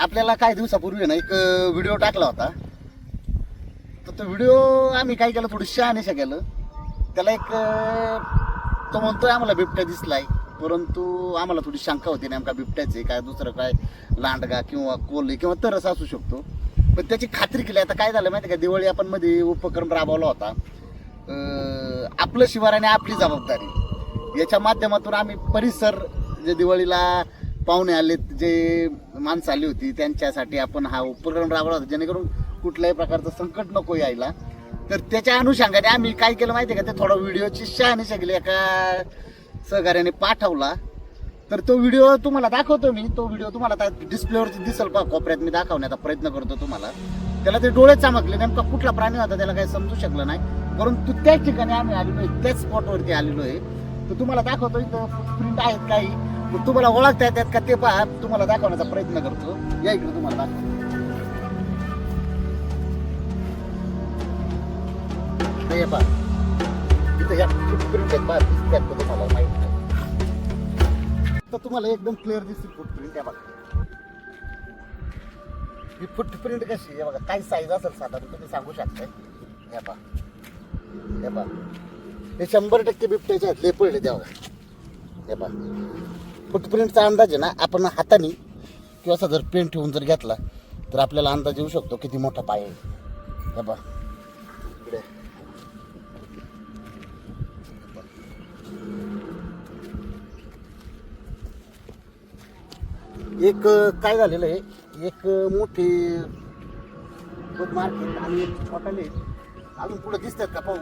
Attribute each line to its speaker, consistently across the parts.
Speaker 1: आपल्याला काही दिवसापूर्वी ना एक व्हिडिओ टाकला होता. तर तो व्हिडिओ आम्ही काय केलं थोडी शहानिशा केलं. त्याला एक तो म्हणतोय आम्हाला बिबट्या दिसलाय. परंतु आम्हाला थोडी शंका होती नेमका बिबट्याचे काय दुसरं काय लांडगा किंवा कोल्हे किंवा तरस असू शकतो. पण त्याची खात्री केली आता काय झालं माहिती का दिवाळी आपण मध्ये उपक्रम राबवला होता. आपलं शिवार आणि आपली जबाबदारी. याच्या माध्यमातून आम्ही परिसर जे दिवाळीला पाहुणे आलेत जे माणसं आली होती त्यांच्यासाठी आपण हा उपक्रम राबवला होता. जेणेकरून कुठल्याही प्रकारचं संकट नको यायला. तर त्याच्या अनुषंगाने आम्ही काय केलं माहिती आहे का? ते थोडा व्हिडिओची शहाणी केली एका सहकार्याने पाठवला. तर तो व्हिडिओ तुम्हाला दाखवतो मी. तो व्हिडिओ तुम्हाला आता डिस्प्लेवरती दिसेल पहा कोपऱ्यात मी दाखवण्याचा प्रयत्न करतो तुम्हाला. त्याला ते डोळे चमकले. नेमका कुठला प्राणी होता त्याला काही समजू शकलं नाही. परंतु त्याच ठिकाणी आम्ही आलेलो आहे. त्याच स्पॉटवरती आलेलो आहे. तर तुम्हाला दाखवतो इथं प्रिंट आहेत काही. मग तुम्हाला ओळखता येतात का ते पहा. तुम्हाला दाखवण्याचा प्रयत्न करतो. या इकडे तुम्हाला दाखवतो. हे पहा. इथं या फुटप्रिंट आहेत पहा. दिसतात का तुम्हाला? माहीत नाही. तर तुम्हाला एकदम क्लिअर दिसतील फुटप्रिंट या बघा. ही फुटप्रिंट कशी आहे? बघा. काय साईज असेल साधारण तुम्ही सांगू शकताय. या पहा. या पहा. हे शंभर टक्के बिबट्याचे आहेत. लेपळले द्यावं हे पहा. फुटप्रिंटचा अंदाज आहे ना आपण हाताने किंवा असा जर पेन ठेवून जर घेतला तर आपल्याला अंदाज येऊ शकतो किती मोठा पाय आहे. हे बा इकडे. एक काय झालेलं आहे एक मोठी मार्केट आणि एक छोटाले अजून पुढे दिसतात का पाहू?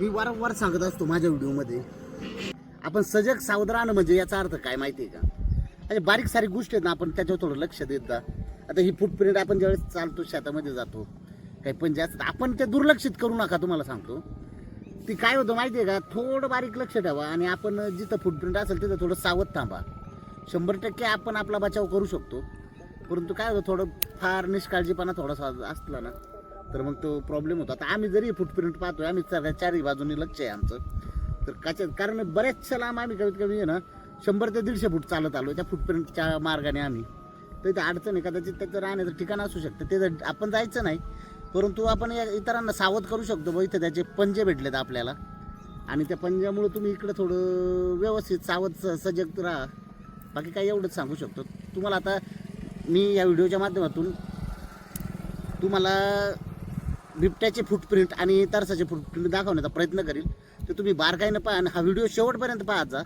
Speaker 1: मी वारंवार सांगत असतो माझ्या व्हिडिओमध्ये. आपण सजग सावध राहणं म्हणजे याचा अर्थ काय माहिती आहे का? अरे बारीक सारी गोष्टी आहेत ना आपण त्याच्यावर थोडं लक्ष देत जा. आता ही फुटप्रिंट आपण ज्यावेळेस चालतो शेतामध्ये जातो काही पण जास्त आपण ते दुर्लक्षित करू नका तुम्हाला सांगतो. ती काय होतं माहिती आहे का? थोडं बारीक लक्ष ठेवा आणि आपण जिथं फुटप्रिंट असेल तिथं थोडं सावध थांबा. शंभर टक्के आपण आपला बचाव करू शकतो. परंतु काय होतं थोडं फार निष्काळजीपणा थोडासा असला ना तर मग तो प्रॉब्लेम होता. आता आम्ही जरी फुटप्रिंट पाहतोय आम्ही चार चारही बाजूनी लक्ष आहे आमचं. तर काच्या कारण बऱ्याचशा लांब आम्ही कमीत कमी आहे ना शंभर ते दीडशे फूट चालत आलो त्या फुटप्रिंटच्या मार्गाने आम्ही. तर इथं अडचण आहे कदाचित त्याचं राहण्याचं ठिकाण असू शकतं. ते जर आपण जायचं नाही परंतु आपण या इतरांना सावध करू शकतो बघ इथं त्याचे पंजे भेटलेत आपल्याला. आणि त्या पंजामुळे तुम्ही इकडं थोडं व्यवस्थित सावध स- सजग राहा. बाकी काही एवढंच सांगू शकतो. तुम्हाला आता मी या व्हिडिओच्या माध्यमातून तुम्हाला बिबट्याचे फुटप्रिंट आणि तरसाचे फुटप्रिंट दाखवण्याचा प्रयत्न करील तर तुम्ही बारकाईनं पहा आणि हा व्हिडिओ शेवटपर्यंत पाहत जा.